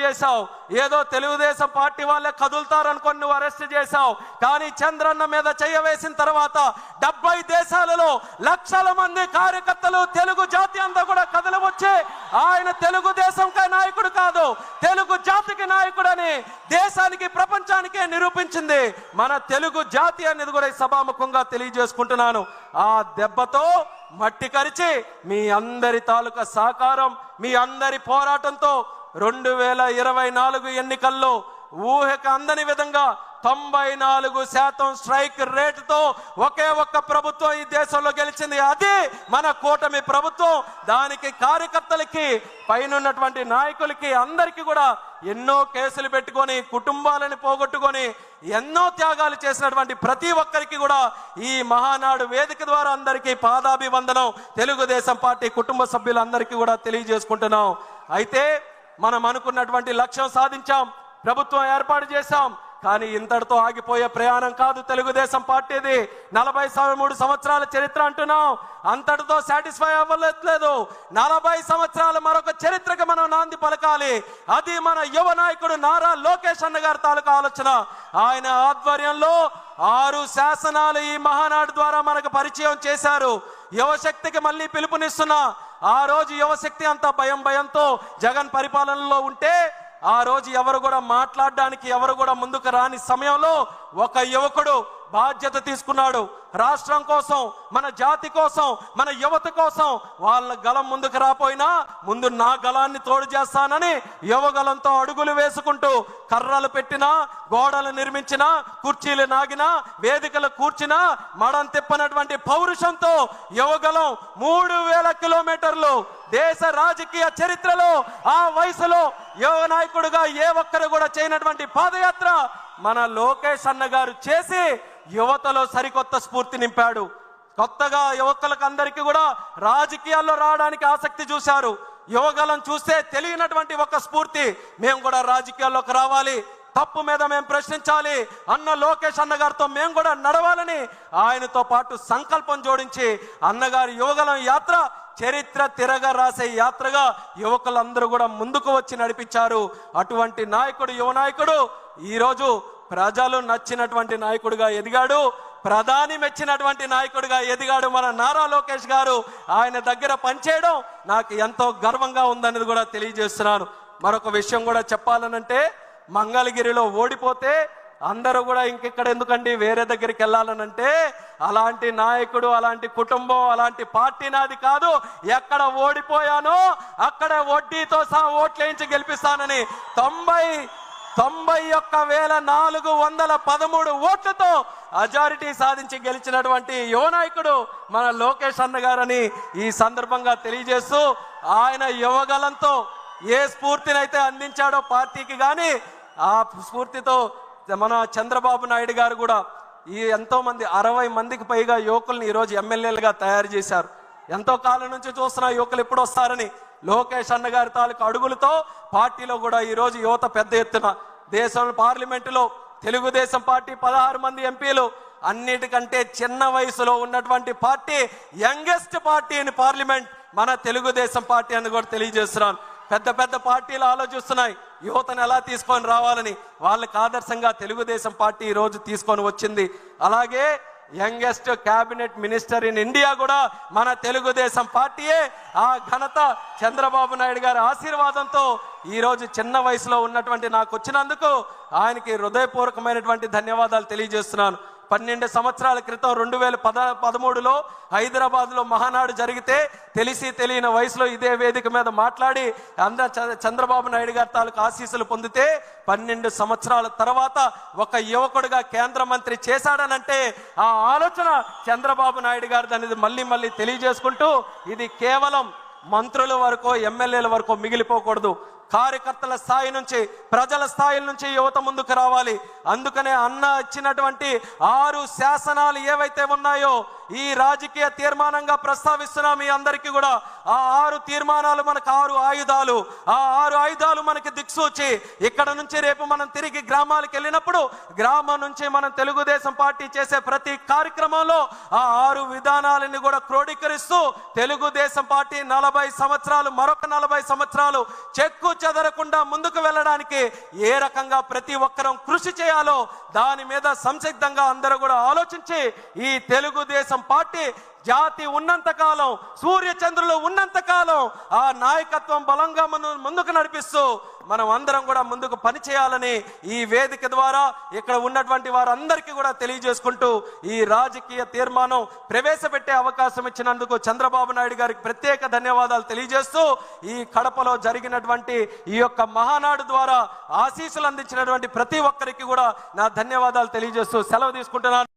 చేశావు. ఏదో తెలుగుదేశం పార్టీ వాళ్ళే కదులుతారనుకొని నువ్వు అరెస్ట్ చేశావు. కానీ చంద్రన్న మీద చేయవేసిన తర్వాత డెబ్బై దేశాలలో లక్షల మంది కార్యకర్తలు తెలుగు జాతి అంతా కూడా కదలవచ్చి ఆయన తెలుగుదేశం నాయకుడు కాదు తెలుగు జాతికి నాయకుడని దేశానికి ప్రపంచానికే నిరూపించింది మన తెలుగు జాతి అనేది కూడా ఈ సభాముఖంగా తెలియజేసుకుంటున్నాను. ఆ దెబ్బతో మట్టి కరిచి మీ అందరి తాలూకా సహకారం మీ అందరి పోరాటంతో రెండు వేల ఇరవై నాలుగు ఎన్నికల్లో ఊహకు అందని విధంగా తొంభై నాలుగు శాతం స్ట్రైక్ రేటుతో ఒకే ఒక్క ప్రభుత్వం ఈ దేశంలో గెలిచింది. అది మన కూటమి ప్రభుత్వం. దానికి కార్యకర్తలకి పైనటువంటి నాయకులకి అందరికీ కూడా ఎన్నో కేసులు పెట్టుకొని కుటుంబాలను పోగొట్టుకొని ఎన్నో త్యాగాలు చేసినటువంటి ప్రతి ఒక్కరికి కూడా ఈ మహానాడు వేదిక ద్వారా అందరికీ పాదాభివందనం. తెలుగుదేశం పార్టీ కుటుంబ సభ్యులందరికీ కూడా తెలియజేసుకుంటున్నాం. అయితే మనం అనుకున్నటువంటి లక్ష్యం సాధించాం ప్రభుత్వం ఏర్పాటు చేశాం కానీ ఇంతటితో ఆగిపోయే ప్రయాణం కాదు తెలుగుదేశం పార్టీది. నలభై మూడు సంవత్సరాల చరిత్ర అంటున్నాం. అంతటితో సాటిస్ఫై అవ్వలేదు నలభై సంవత్సరాల మరొక చరిత్రకు మనం నాంది పలకాలి. అది మన యువ నాయకుడు నారా లోకేష్ అన్న గారి తాలూకా ఆలోచన. ఆయన ఆధ్వర్యంలో ఆరు శాసనాలు ఈ మహానాడు ద్వారా మనకు పరిచయం చేశారు. యువశక్తికి మళ్ళీ పిలుపునిస్తున్నా. ఆ రోజు యువశక్తి అంతా భయం భయంతో జగన్ పరిపాలనలో ఉంటే ఆ రోజు ఎవరు కూడా మాట్లాడడానికి ఎవరు కూడా ముందుకు రాని సమయంలో ఒక యువకుడు బాధ్యత తీసుకున్నాడు. రాష్ట్రం కోసం మన జాతి కోసం మన యువత కోసం వాళ్ళ గలం ముందుకు రాపోయినా ముందు నా గలాన్ని తోడు చేస్తానని యువగలంతో అడుగులు వేసుకుంటూ కర్రలు పెట్టినా గోడలు నిర్మించినా కుర్చీలు నాగినా వేదికలు కూర్చినా మడం తిప్పనటువంటి పౌరుషంతో యువగలం మూడు వేల కిలోమీటర్లు దేశ రాజకీయ చరిత్రలో ఆ వయసులో యువ నాయకుడుగా ఏ ఒక్కరు కూడా చేయనటువంటి పాదయాత్ర మన లోకేష్ అన్న గారు చేసి యువతలో సరికొత్త స్ఫూర్తి నింపాడు. కొత్తగా యువకులకు అందరికీ కూడా రాజకీయాల్లో రావడానికి ఆసక్తి చూశారు. యువగలం చూస్తే తెలియనటువంటి ఒక స్ఫూర్తి. మేము కూడా రాజకీయాల్లోకి రావాలి. తప్పు మీద మేము ప్రశ్నించాలి. అన్న లోకేష్ అన్నగారితో మేము కూడా నడవాలని ఆయనతో పాటు సంకల్పం జోడించి అన్నగారి యువగలం యాత్ర చరిత్ర తిరగ రాసే యాత్రగా యువకులందరూ కూడా ముందుకు వచ్చి నడిపించారు. అటువంటి నాయకుడు యువ నాయకుడు ఈరోజు ప్రజలు నచ్చినటువంటి నాయకుడిగా ఎదిగాడు. ప్రధాని మెచ్చినటువంటి నాయకుడిగా ఎదిగాడు మన నారా లోకేష్ గారు. ఆయన దగ్గర పనిచేయడం నాకు ఎంతో గర్వంగా ఉందనేది కూడా తెలియజేస్తున్నాను. మరొక విషయం కూడా చెప్పాలనంటే మంగళగిరిలో ఓడిపోతే అందరూ కూడా ఇంకెక్కడ ఎందుకండి? వేరే దగ్గరికి వెళ్ళాలనంటే అలాంటి నాయకుడు అలాంటి కుటుంబం అలాంటి పార్టీ నాది కాదు. ఎక్కడ ఓడిపోయానో అక్కడ వడ్డీతో సహా ఓట్లేయించి గెలిపిస్తానని తొంభై తొంభై ఒక్క వేల నాలుగు వందల పదమూడు ఓట్లతో అజారిటీ సాధించి గెలిచినటువంటి యువ నాయకుడు మన లోకేష్ అన్న గారని ఈ సందర్భంగా తెలియజేస్తూ ఆయన యువగలంతో ఏ స్ఫూర్తినైతే అందించాడో పార్టీకి కానీ ఆ స్ఫూర్తితో మన చంద్రబాబు నాయుడు గారు కూడా ఈ ఎంతోమంది అరవై మందికి పైగా యువకుల్ని ఈరోజు ఎమ్మెల్యేలుగా తయారు చేశారు. ఎంతో కాలం నుంచి చూస్తున్న యువకులు ఎప్పుడు వస్తారని లోకేష్ అన్న గారి తాలూకు అడుగులతో పార్టీలో కూడా ఈరోజు యువత పెద్ద ఎత్తున దేశంలో పార్లమెంటులో తెలుగుదేశం పార్టీ పదహారు మంది ఎంపీలు అన్నిటికంటే చిన్న వయసులో ఉన్నటువంటి party youngest party in parliament మన తెలుగుదేశం పార్టీ అని కూడా తెలియజేస్తున్నాను. పెద్ద పెద్ద పార్టీలు ఆలోచిస్తున్నాయి. యువతను ఎలా తీసుకొని రావాలని వాళ్ళకి ఆదర్శంగా తెలుగుదేశం పార్టీ ఈ రోజు తీసుకొని వచ్చింది. అలాగే youngest cabinet minister in India కూడా మన తెలుగుదేశం పార్టీయే. ఆ ఘనత చంద్రబాబు నాయుడు గారి ఆశీర్వాదంతో ఈరోజు చిన్న వయసులో ఉన్నటువంటి నాకు వచ్చినందుకు ఆయనకి హృదయపూర్వకమైనటువంటి ధన్యవాదాలు తెలియజేస్తున్నాను. పన్నెండు సంవత్సరాల క్రితం రెండు వేల పద పదమూడులో హైదరాబాద్లో మహానాడు జరిగితే తెలిసి తెలియని వయసులో ఇదే వేదిక మీద మాట్లాడి అంద చంద్రబాబు నాయుడు గారి తాలూకు ఆశీస్సులు పొందితే పన్నెండు సంవత్సరాల తర్వాత ఒక యువకుడిగా కేంద్ర మంత్రి చేశాడనంటే ఆ ఆలోచన చంద్రబాబు నాయుడు గారిది అనేది మళ్ళీ మళ్ళీ తెలియజేసుకుంటూ ఇది కేవలం మంత్రుల వరకు ఎమ్మెల్యేల వరకు మిగిలిపోకూడదు. కార్యకర్తల స్థాయి నుంచి ప్రజల స్థాయి నుంచి యువత ముందుకు రావాలి. అందుకనే అన్న ఇచ్చినటువంటి ఆరు శాసనాలు ఏవైతే ఉన్నాయో ఈ రాజకీయ తీర్మానంగా ప్రస్తావిస్తున్నా మీ అందరికీ కూడా. ఆ ఆరు తీర్మానాలు మనకు ఆరు ఆయుధాలు. ఆ ఆరు ఆయుధాలు మనకి దిక్సూచి. ఇక్కడ నుంచి రేపు మనం తిరిగి గ్రామాలకు వెళ్ళినప్పుడు గ్రామం నుంచి మనం తెలుగుదేశం పార్టీ చేసే ప్రతి కార్యక్రమంలో ఆ ఆరు విధానాలని కూడా క్రోడీకరిస్తూ తెలుగుదేశం పార్టీ నలభై సంవత్సరాలు మరొక నలభై సంవత్సరాలు చెక్కు చెదరకుండా ముందుకు వెళ్ళడానికి ఏ రకంగా ప్రతి ఒక్కరం కృషి చేయాలో దాని మీద సంసిగ్ధంగా అందరూ కూడా ఆలోచించి ఈ తెలుగుదేశం పార్టీ జాతి ఉన్నంత కాలం సూర్య ఉన్నంత కాలం ఆ నాయకత్వం బలంగా మనం ముందుకు నడిపిస్తూ మనం అందరం కూడా ముందుకు పని చేయాలని ఈ వేదిక ద్వారా ఇక్కడ ఉన్నటువంటి వారందరికీ కూడా తెలియజేసుకుంటూ ఈ రాజకీయ తీర్మానం ప్రవేశపెట్టే అవకాశం ఇచ్చినందుకు చంద్రబాబు నాయుడు గారికి ప్రత్యేక ధన్యవాదాలు తెలియజేస్తూ ఈ కడపలో జరిగినటువంటి ఈ యొక్క మహానాడు ద్వారా ఆశీస్సులు అందించినటువంటి ప్రతి ఒక్కరికి కూడా నా ధన్యవాదాలు తెలియజేస్తూ సెలవు తీసుకుంటున్నాను.